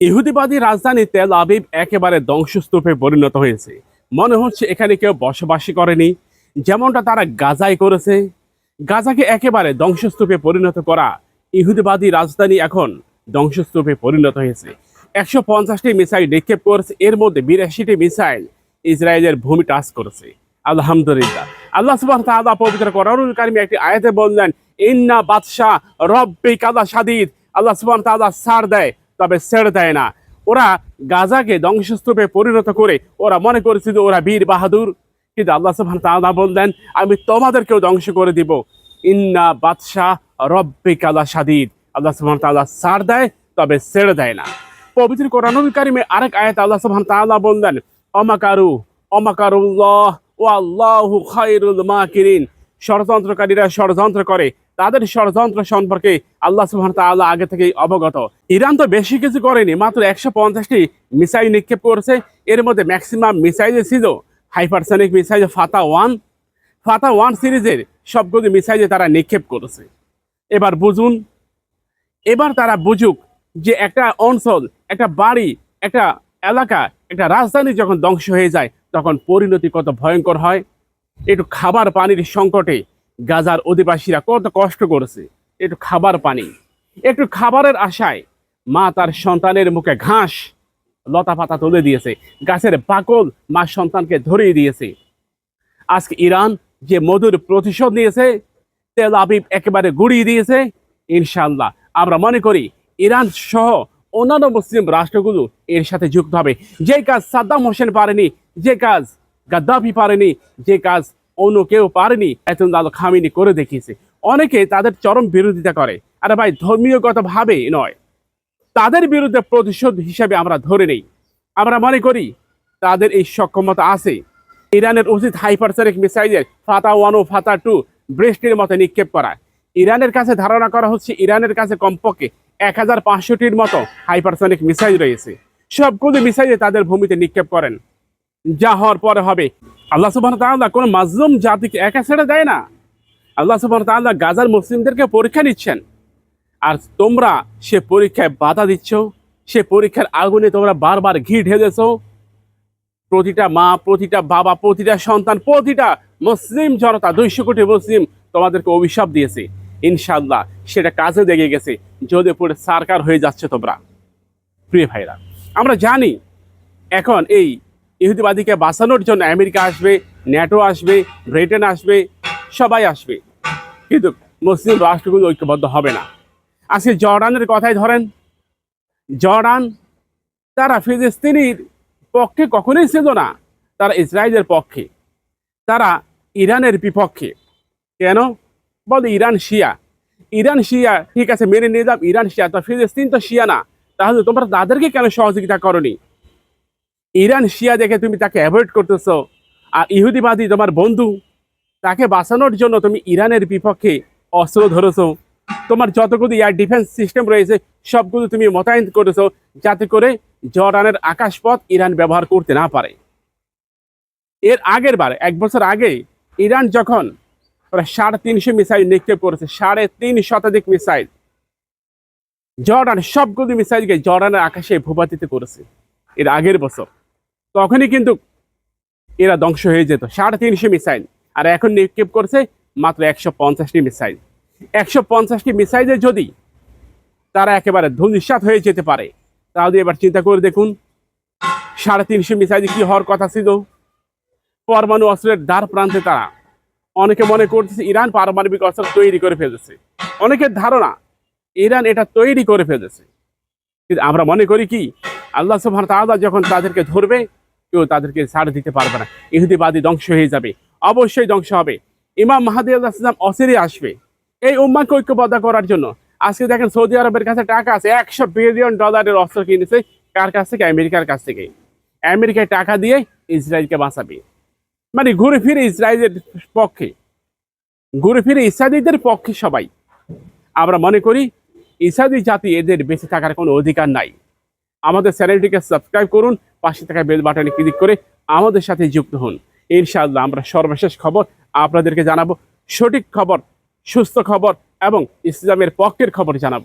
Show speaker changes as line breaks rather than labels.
ইহুদিবাদী রাজধানী Tel Aviv একেবারে ধ্বংসস্তূপে পরিণত হয়েছে। মনে হচ্ছে এখানে কেউ বসবাসই করেনি। যেমনটা তারা গাজায় করেছে। গাজাকে একেবারে ধ্বংসস্তূপে পরিণত করা ইহুদিবাদী রাজধানী এখন ধ্বংসস্তূপে পরিণত হয়েছে। একশো পঞ্চাশটি মিসাইল নিক্ষেপ করেছে। এর মধ্যে বিরাশিটি মিসাইল ইসরায়েলের ভূমি টাচ করেছে। আলহামদুলিল্লাহ। আল্লাহ সুবাহ তাআলা পবিত্র কোরআনুল একটি আয়াতে বললেন, ইন্না বাদশা রব্বি কাদা সাদিদ আল্লাহ সুবাহ তাআলা ছাড় দেয়। তবে ছেড়ে দেয় না। ওরা গাজাকে ধ্বংসস্তূপে পরিণত করে ওরা মনে করেছিল ওরা বীর বাহাদুর। কিন্তু আল্লাহ সুবহান তাআলা বললেন, আমি তোমাদেরকেও ধ্বংস করে দিব। ইন্না বাদশা রব্বি কালা সাদিদ আল্লাহ সুবহান তাআলা সার দেয়, তবে ছেড়ে দেয় না। পবিত্র কোরআনুল কারিমে আরেক আয়াত আল্লাহ সুবহান তাআলা বললেন, অমাকারু, অমাকারুল্লাহ ও আল্লাহু খায়রুল মাকিরিন। ষড়যন্ত্রকারীরা ষড়যন্ত্র করে, তাদের ষড়যন্ত্র সম্পর্কে আল্লাহ সুবহান তাআলা আগে থেকেই অবগত। ইরান তো বেশি কিছু করেনি, মাত্র একশো পঞ্চাশটি মিসাইল নিক্ষেপ করেছে। এর মধ্যে ম্যাক্সিমাম মিসাইল ছিল, hypersonic missile Fatah one. Fatah one সিরিজের সবগুলো মিসাইলে তারা নিক্ষেপ করেছে। এবার বুঝুন, এবার তারা বুঝুক যে একটা অঞ্চল, একটা বাড়ি, একটা এলাকা, একটা রাজধানী যখন ধ্বংস হয়ে যায়, তখন পরিণতি কত ভয়ঙ্কর হয়। একটু খাবার পানির সংকটে গাজার অধিবাসীরা কত কষ্ট করেছে। একটু খাবার পানি। একটু খাবারের আশায় মা তার সন্তানের মুখে ঘাস, লতা পাতা তুলে দিয়েছে। গাছের বাকল মা সন্তানকে ধরিয়ে দিয়েছে। আজকে ইরান যে মধুর প্রতিশোধ নিয়েছে, তেল আবিব একেবারে গুড়িয়ে দিয়েছে ইনশাল্লাহ আমরা মনে করি ইরান সহ অন্যান্য মুসলিম রাষ্ট্রগুলো এর সাথে যুক্ত হবে। যে কাজ সাদ্দাম হোসেন পারেনি, যে কাজ গাদ্দাফি পারেনি, যে কাজ অন্য কেউ পারেনি এতন আল খামিনি করে দেখিয়েছে। অনেকে তাদের চরম বিরোধিতা করে। আরে ভাই ধর্মীয়গত ভাবে নয়। তাদের বিরুদ্ধে প্রতিশোধ হিসাবে আমরা ধরে নেই। আমরা মনে করি, তাদের এই সক্ষমতা আছে। ইরানের উচিত হাইপারসনিক মিসাইলের ফাতা ওয়ান ও ফাতা টু বৃষ্টির মতো নিক্ষেপ করা। ইরানের কাছে ধারণা করা হচ্ছে, ইরানের কাছে কমপক্ষে এক হাজার পাঁচশোটির মতো হাইপারসনিক মিসাইল রয়েছে। সবগুলো মিসাইলে তাদের ভূমিতে নিক্ষেপ করেন। যা হওয়ার পরে হবে। আল্লাহ সুবাহ তাআলা কোনো মাজলুম জাতিকে একা ছেড়ে দেয় না। আল্লাহ সুবাহ তাআলা গাজার মুসলিমদেরকে পরীক্ষা নিচ্ছেন। আর তোমরা সে পরীক্ষায় বাধা দিচ্ছ, সে পরীক্ষার আগুনে তোমরা বারবার ঘি ঢেলেছ। প্রতিটা মা, প্রতিটা বাবা, প্রতিটা সন্তান, প্রতিটা মুসলিম জনতা, দুইশো কোটি মুসলিম তোমাদেরকে অভিশাপ দিয়েছে। ইনশাল্লাহ সেটা কাজে লেগে গেছে। যদি পড়ে সারকার হয়ে যাচ্ছে তোমরা। প্রিয় ভাইরা, আমরা জানি এখন এই ইহুদিবাদীকে বাঁচানোর জন্য আমেরিকা আসবে, ন্যাটো আসবে, ব্রিটেন আসবে, সবাই আসবে। কিন্তু মুসলিম রাষ্ট্রগুলো ঐক্যবদ্ধ হবে না। আজকে জর্ডানের কথাই ধরেন। জর্ডান, তারা ফিলিস্তিনির পক্ষে কখনোই ছিল না, তারা ইসরায়েলের পক্ষে। তারা ইরানের বিপক্ষে। কেন? বলে ইরান শিয়া। ইরান শিয়া, ঠিক আছে, মেনে নিয়ে যাও, ইরান শিয়া, তো ফিলিস্তিন তো শিয়া না। তাহলে তোমরা তাদেরকে কেন সহযোগিতা করনি? ইরান শিয়া দেখে তুমি তাকে অ্যাভয়েড করতেছো, আর ইহুদিবাদী তোমার বন্ধু, তাকে বাঁচানোর জন্য তুমি ইরানের বিপক্ষে অস্ত্র ধরেছো। তোমার যতগুলো এয়ার ডিফেন্স সিস্টেম রয়েছে, সবগুলো তুমি মোতায়েন করেছ যাতে করে জর্ডানের আকাশপথ ইরান ব্যবহার করতে না পারে। এর আগের বার, এক বছর আগে, ইরান যখন প্রায় সাড়ে তিনশো মিসাইল নিক্ষেপ করেছে, সাড়ে তিন শতাধিক মিসাইল, জর্ডান সবগুলো মিসাইলকে জর্ডানের আকাশে ভূপাতিত করেছে। এর আগের বছর। তখনই কিন্তু এরা ধ্বংস হয়ে যেত। সাড়ে তিনশো মিসাইল। আর এখন নিক্ষেপ করছে মাত্র একশো পঞ্চাশটি মিসাইল। একশো পঞ্চাশটি মিসাইলে যদি তারা একেবারে ধূলিসাৎ হয়ে যেতে পারে, তাহলে এবার চিন্তা করে দেখুন, সাড়ে তিনশো মিসাইল কি হওয়ার কথা ছিল? পরমাণু অস্ত্রের দ্বার প্রান্তে তারা অনেকে মনে করতেছে ইরান পারমাণবিক অস্ত্র তৈরি করে ফেলেছে। অনেকের ধারণা ইরান এটা তৈরি করে ফেলেছে। কিন্তু আমরা মনে করি কি, আল্লাহ সুবহান তাআলা যখন তাদেরকে ধরবে কেউ তাদেরকে ছাড় দিতে পারবে না। ইহুদিবাদী ধ্বংস হয়ে যাবে। অবশ্যই ধ্বংস হবে। ইমাম মাহাদি আল্লাহ ইসলাম অসিরে আসবে। এই উম্মাকে ঐক্যবদ্ধ করার জন্য। আজকে দেখেন সৌদি আরবের কাছে টাকা আছে। একশো বিলিয়ন ডলারের অস্ত্র কিনেছে কার কাছ থেকে? আমেরিকার কাছ থেকে। আমেরিকায় টাকা দিয়ে ইসরায়েলকে বাঁচাবে। মানে ঘুরে ফিরে ইসরায়েলের পক্ষে। ঘুরে ফিরে ইসরায়েলিদের পক্ষে সবাই। আমরা মনে করি ইসরায়েলি জাতি এদের বেঁচে থাকার কোনো অধিকার নাই। আমাদের চ্যানেলটিকে সাবস্ক্রাইব করুন, পাশে থাকা বেল বাটনে ক্লিক করে আমাদের সাথে যুক্ত হন। ইনশাআল্লাহ আমরা সর্বশেষ খবর আপনাদেরকে জানাব, সঠিক খবর, সুস্থ খবর এবং ইসলামের পক্ষের খবর জানাব।